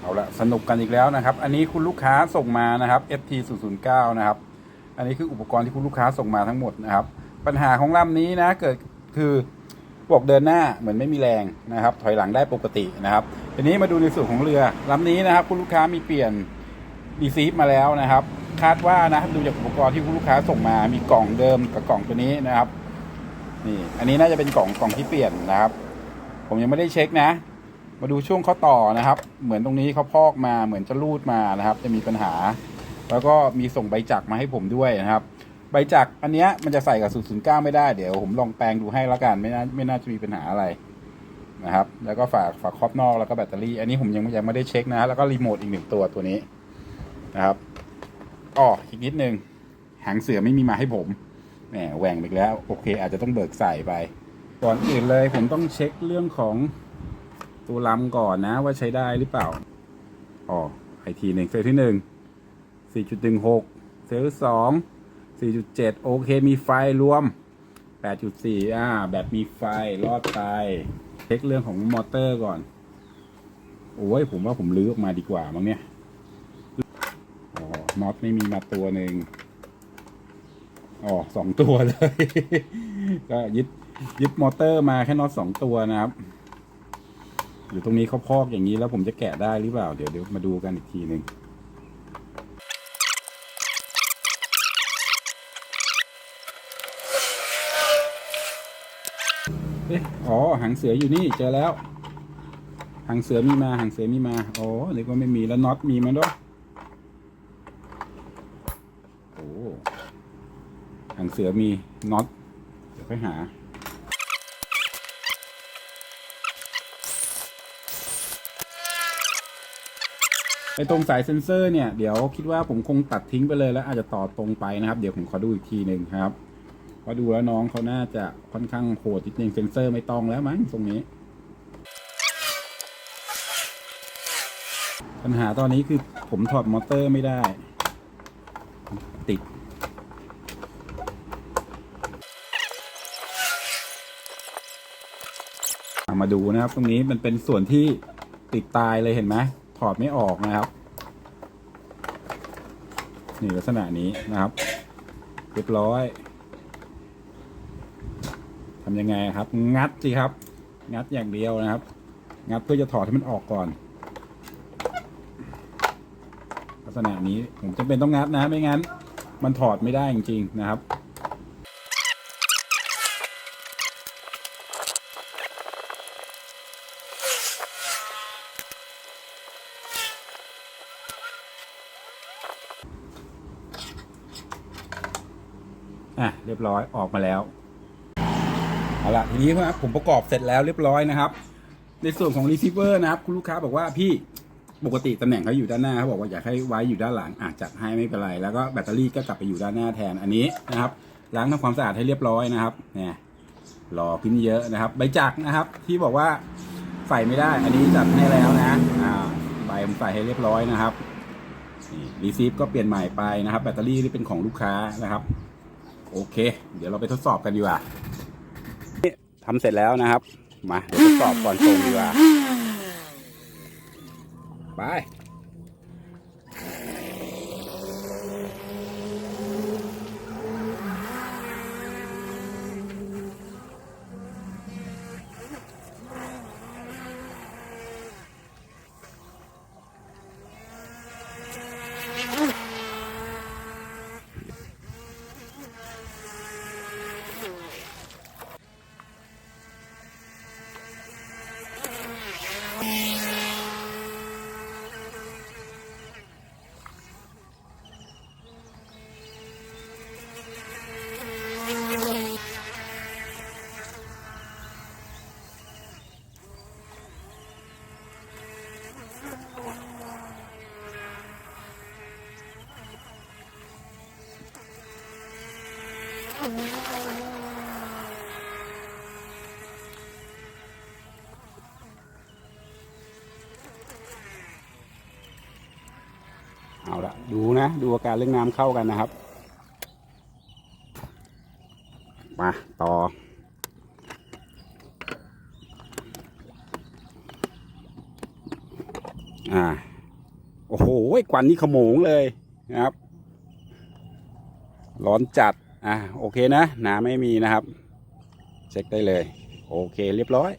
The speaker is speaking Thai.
เอาละสนุกกันอีกแล้วนะครับ อันนี้คุณลูกค้าส่งมานะครับ FT 0 0 9นะครับ อันนี้คืออุปกรณ์ที่คุณลูกค้าส่งมาทั้งหมดนะครับ ปัญหาของลำนี้นะเกิดคือบอกเดินหน้าเหมือนไม่มีแรงนะครับ ถอยหลังได้ปกตินะครับทีนี้มาดูในส่วนของเรือลำนี้นะครับ คุณลูกค้ามีเปลี่ยนรีซีฟมาแล้วนะครับ คาดว่านะดูจากอุปกรณ์ที่คุณลูกค้าส่งมา มีกล่องเดิมกับกล่องตัวนี้นะครับนี่อันนี้น่าจะเป็นกล่องกล่องที่เปลี่ยนนะครับ ผมยังไม่ได้เช็คนะ มาดูช่วงเขาต่อนะครับ เหมือนตรงนี้เขาพอกมาเหมือนจะรูดมานะครับ จะมีปัญหา แล้วก็มีส่งใบจักรมาให้ผมด้วยนะครับ ใบจักรอันเนี้ยมันจะใส่กับ009ไม่ได้เดี๋ยวผมลองแปลงดูให้ล้วกันไม่น่าไม่น่าจะมีปัญหาอะไรนะครับ แล้วก็ฝากฝากครอบนอกแล้วก็แบตเตอรี่ อันนี้ผมยังยังไม่ได้เช็คนะแล้วก็รีโมทอีกหนึ่งตัวตัวนี้นะครับอ๋ออีกนิดนึงหางเสือไม่มีมาให้ผมแหมแหว่งไปอีกแล้ว โอเค อาจจะต้องเบิกใส่ไปก่อนอื่นเลยผมต้องเช็คเรื่องของ ตัวลำก่อนนะว่าใช้ได้หรือเปล่า อ๋อไอทีหนึ่งเซลล์ที่หนึ่งสี่จุดหนึ่งหกเซลล์ที่สองสี่จุดเจ็ดโอเคมีไฟรวมแปดจุดสี่อ่า แบตมีไฟรอดตายเช็คเรื่องของมอเตอร์ก่อน โอ้ยผมว่าผมลื้อออกมาดีกว่ามั้งเนี่ยอ๋อน็อตไม่มีมาตัวหนึ่งอ๋อสองตัวเลย ก็ยึดยึดมอเตอร์มาแค่น็อตสองตัวนะครับ อยู่ตรงนี้เขาพอกอย่างนี้แล้วผมจะแกะได้หรือเปล่า เดี๋ยวเดี๋ยวมาดูกันอีกทีหนึ่งเอ๊ะอ๋อหางเสืออยู่นี่เจอแล้ว หางเสือมีมาหางเสือมีมาอ๋อนึกว่าไม่มีแล้วน็อตมีมาด้วยโอ้หางเสือมีน็อตเดี๋ยวค่อยหา ไอตรงสายเซ็นเซอร์เนี่ยเดี๋ยวคิดว่าผมคงตัดทิ้งไปเลยแล้วอาจจะต่อตรงไปนะครับ เดี๋ยวผมขอดูอีกทีหนึ่งครับเพราดูแล้วน้องเขาน่าจะค่อนข้างโหดนิดนึงเซ็นเซอร์ไม่ต้องแล้วมั้งตรงนี้ ปัญหาตอนนี้คือผมถอดมอเตอร์ไม่ได้ ติด มาดูนะครับ ตรงนี้มันเป็นส่วนที่ติดตายเลยเห็นไหมถอดไม่ออกนะครับ นี่ลักษณะนี้นะครับเรียบร้อยทำยังไงครับ งัดสิครับ งัดอย่างเดียวนะครับ งัดเพื่อจะถอดให้มันออกก่อน ลักษณะนี้ผมจำเป็นต้องงัดนะไม่งั้น มันถอดไม่ได้จริงๆนะครับ อะเรียบร้อยออกมาแล้วเอาละทีนี้ครับผมประกอบเสร็จแล้วเรียบร้อยนะครับ ในส่วนของ receiver นะครับ คุณลูกค้าบอกว่าพี่ปกติตำแหน่งเขาอยู่ด้านหน้าเขาบอกว่าอยากให้ไว้อยู่ด้านหลังอาจจะให้ไม่เป็นไรแล้วก็แบตเตอรี่ก็กลับไปอยู่ด้านหน้าแทนอันนี้นะครับล้างทำความสะอาดให้เรียบร้อยนะครับเนี่ยรอพิมพ์เยอะนะครับ ใบจักรนะครับ ที่บอกว่าใส่ไม่ได้ อันนี้จัดให้แล้วนะอ่าใบผมใส่ให้เรียบร้อยนะครับรีซีฟก็เปลี่ยนใหม่ไปนะครับ แบตเตอรี่นี่เป็นของลูกค้านะครับ โอเค เดี๋ยวเราไปทดสอบกันดีกว่าทำเสร็จแล้วนะครับ มาเดี๋ยวทดสอบก่อนส่งดีกว่า ไป เอาละดูนะ ดูอาการเรื่องน้ำเข้ากันนะครับ มาต่อ อ่า โอ้โหควันนี่ขโมงเลยนะครับ ร้อนจัด อะโอเคนะน้ำไม่มีนะครับ เช็คได้เลย โอเคเรียบร้อย